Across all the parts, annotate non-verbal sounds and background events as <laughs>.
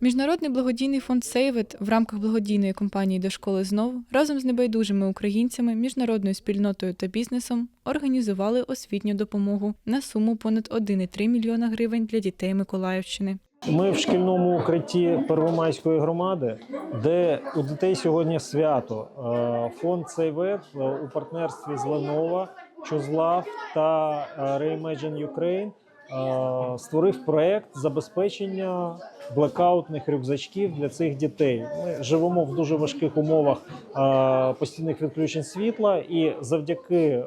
Міжнародний благодійний фонд Сейвет в рамках благодійної кампанії до школи знов разом з небайдужими українцями, міжнародною спільнотою та бізнесом організували освітню допомогу на суму понад 1,3 мільйона гривень для дітей Миколаївщини. Ми в шкільному укритті Первомайської громади, де у дітей сьогодні свято. Е, Фонд Сейвет у партнерстві з Lenovo, Чузлав та е, Reimagine Ukraine створив проект забезпечення блекаутних рюкзачків для цих дітей. Ми живемо в дуже важких умовах е, постійних відключень світла, і завдяки е,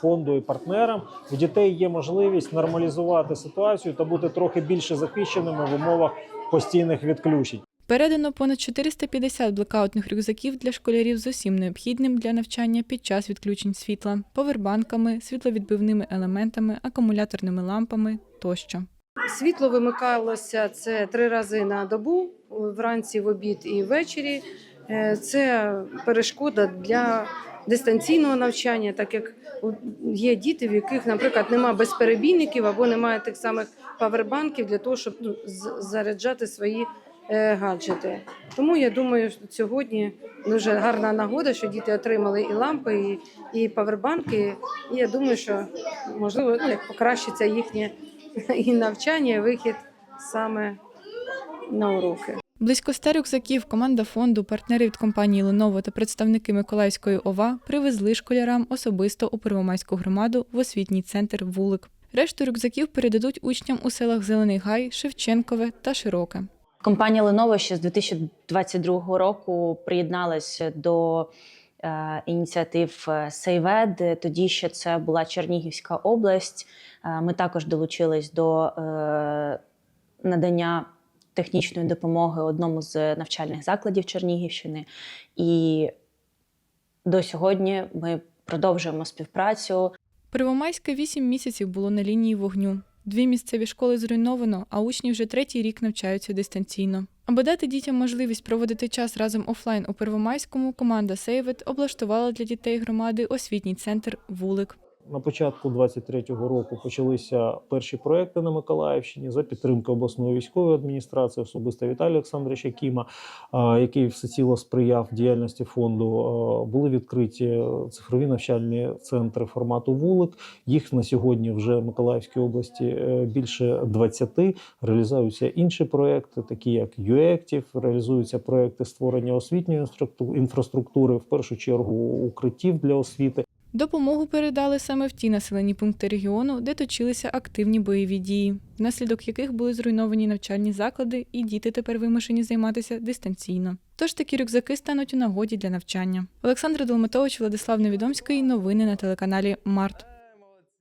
фонду і партнерам у дітей є можливість нормалізувати ситуацію та бути трохи більше захищеними в умовах постійних відключень. Передано понад 450 блекаутних рюкзаків для школярів з усім необхідним для навчання під час відключень світла, повербанками, світловідбивними елементами, акумуляторними лампами тощо. Світло вимикалося це три рази на добу, вранці, в обід і ввечері. Е, Це перешкода для дистанційного навчання, так як є діти, в яких, наприклад, немає безперебійників або немає тих самих павербанків для того, щоб ну, заряджати свої гаджети. Тому я думаю, що сьогодні дуже гарна нагода, що діти отримали і лампи, і, і павербанки. І я думаю, що можливо ну, як покращиться їхнє <laughs> і навчання, і вихід саме на уроки. Близько ста рюкзаків команда фонду, партнери від компанії Lenovo та представники Миколаївської ОВА привезли школярам особисто у Первомайську громаду в освітній центр Вулик. Решту рюкзаків передадуть учням у селах Зелений Гай, Шевченкове та Широке. Компанія Lenovo ще з 2022 року приєдналася до е, ініціатив Сейвед. Тоді ще це була Чернігівська область. Е, ми також долучились до е, надання технічної допомоги одному з навчальних закладів Чернігівщини. І до сьогодні ми продовжуємо співпрацю. Первомайське вісім місяців було на лінії вогню. Дві місцеві школи зруйновано, а учні вже третій рік навчаються дистанційно. Аби дати дітям можливість проводити час разом офлайн у Первомайському, команда Сейвет облаштувала для дітей громади освітній центр Вулик. На початку 23-го року почалися перші проекти на Миколаївщині за підтримки обласної військової адміністрації, особисто Віталія Олександровича Кіма, який всеціло сприяв діяльності фонду. Були відкриті цифрові навчальні центри формату вулик. Їх на сьогодні вже в Миколаївській області е, більше 20. Реалізуються інші проекти, такі як UActive, реалізуються проекти створення освітньої інфраструкту- інфраструктури, в першу чергу укриттів для освіти. Допомогу передали саме в ті населені пункти регіону, де точилися активні бойові дії, внаслідок яких були зруйновані навчальні заклади, і діти тепер вимушені займатися дистанційно. Тож такі рюкзаки стануть у нагоді для навчання. Олександр Долматович, Владислав Невідомський. Новини на телеканалі Март.